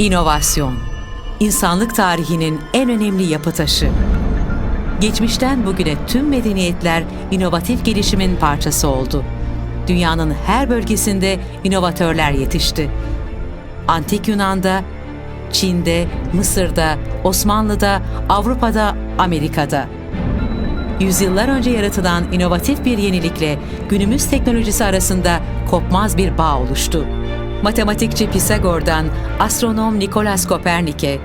İnovasyon, insanlık tarihinin en önemli yapı taşı. Geçmişten bugüne tüm medeniyetler inovatif gelişimin parçası oldu. Dünyanın her bölgesinde inovatörler yetişti. Antik Yunan'da, Çin'de, Mısır'da, Osmanlı'da, Avrupa'da, Amerika'da. Yüzyıllar önce yaratılan inovatif bir yenilikle günümüz teknolojisi arasında kopmaz bir bağ oluştu. Matematikçi Pisagor'dan astronom Nikolas Kopernik'e,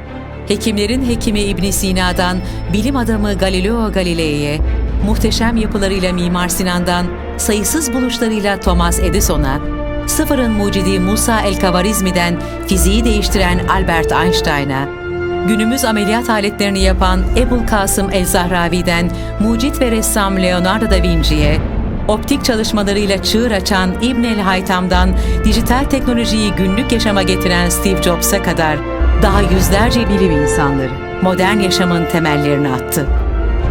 hekimlerin hekimi İbn Sina'dan bilim adamı Galileo Galilei'ye, muhteşem yapılarıyla Mimar Sinan'dan sayısız buluşlarıyla Thomas Edison'a, sıfırın mucidi Musa el-Kavarizmi'den fiziği değiştiren Albert Einstein'a, günümüz ameliyat aletlerini yapan Ebul Kasım el-Zahravi'den mucit ve ressam Leonardo da Vinci'ye, optik çalışmalarıyla çığır açan İbn el-Haytam'dan dijital teknolojiyi günlük yaşama getiren Steve Jobs'a kadar daha yüzlerce bilim insanları modern yaşamın temellerini attı.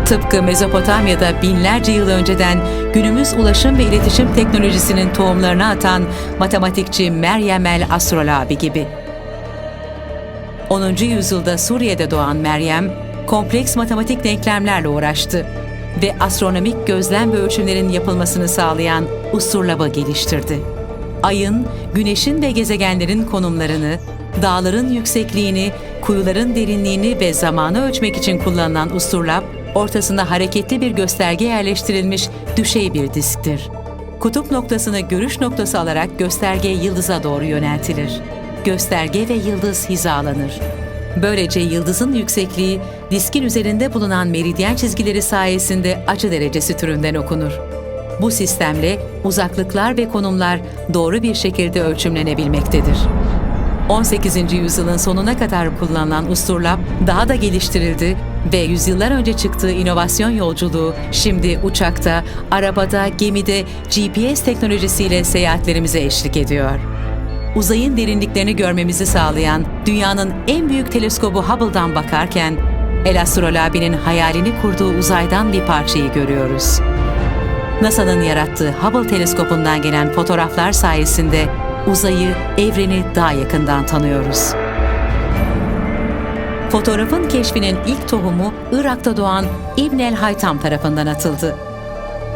Tıpkı Mezopotamya'da binlerce yıl önceden günümüz ulaşım ve iletişim teknolojisinin tohumlarını atan matematikçi Meryem el Astrolabi gibi. 10. yüzyılda Suriye'de doğan Meryem, kompleks matematik denklemlerle uğraştı ve astronomik gözlem ve ölçümlerin yapılmasını sağlayan usturlabı geliştirdi. Ayın, güneşin ve gezegenlerin konumlarını, dağların yüksekliğini, kuyuların derinliğini ve zamanı ölçmek için kullanılan usturlab, ortasında hareketli bir gösterge yerleştirilmiş düşey bir disktir. Kutup noktasını görüş noktası alarak gösterge yıldıza doğru yöneltilir. Gösterge ve yıldız hizalanır. Böylece yıldızın yüksekliği diskin üzerinde bulunan meridyen çizgileri sayesinde açı derecesi türünden okunur. Bu sistemle uzaklıklar ve konumlar doğru bir şekilde ölçümlenebilmektedir. 18. yüzyılın sonuna kadar kullanılan usturlap daha da geliştirildi ve yüzyıllar önce çıktığı inovasyon yolculuğu şimdi uçakta, arabada, gemide GPS teknolojisiyle seyahatlerimize eşlik ediyor. Uzayın derinliklerini görmemizi sağlayan dünyanın en büyük teleskobu Hubble'dan bakarken El Astrolabi'nin hayalini kurduğu uzaydan bir parçayı görüyoruz. NASA'nın yarattığı Hubble teleskopundan gelen fotoğraflar sayesinde uzayı, evreni daha yakından tanıyoruz. Fotoğrafın keşfinin ilk tohumu Irak'ta doğan İbn el-Haytam tarafından atıldı.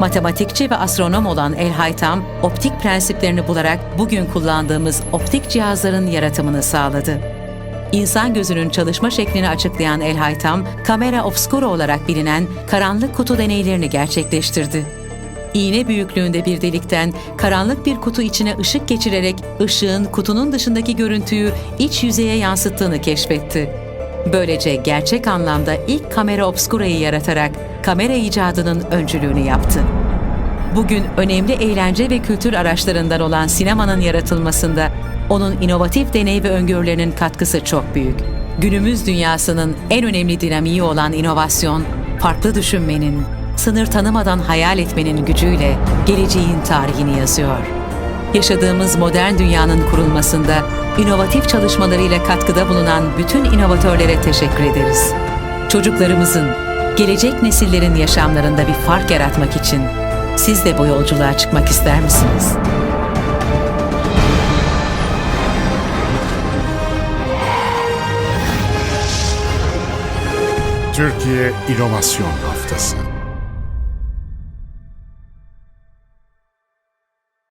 Matematikçi ve astronom olan el-Haytam, optik prensiplerini bularak bugün kullandığımız optik cihazların yaratımını sağladı. İnsan gözünün çalışma şeklini açıklayan el-Haytam, kamera obscura olarak bilinen karanlık kutu deneylerini gerçekleştirdi. İğne büyüklüğünde bir delikten karanlık bir kutu içine ışık geçirerek ışığın kutunun dışındaki görüntüyü iç yüzeye yansıttığını keşfetti. Böylece gerçek anlamda ilk kamera obscura'yı yaratarak kamera icadının öncülüğünü yaptı. Bugün önemli eğlence ve kültür araçlarından olan sinemanın yaratılmasında onun inovatif deney ve öngörülerinin katkısı çok büyük. Günümüz dünyasının en önemli dinamiği olan inovasyon, farklı düşünmenin, sınır tanımadan hayal etmenin gücüyle geleceğin tarihini yazıyor. Yaşadığımız modern dünyanın kurulmasında inovatif çalışmalarıyla katkıda bulunan bütün inovatörlere teşekkür ederiz. Çocuklarımızın, gelecek nesillerin yaşamlarında bir fark yaratmak için siz de bu yolculuğa çıkmak ister misiniz? Türkiye İnovasyon Haftası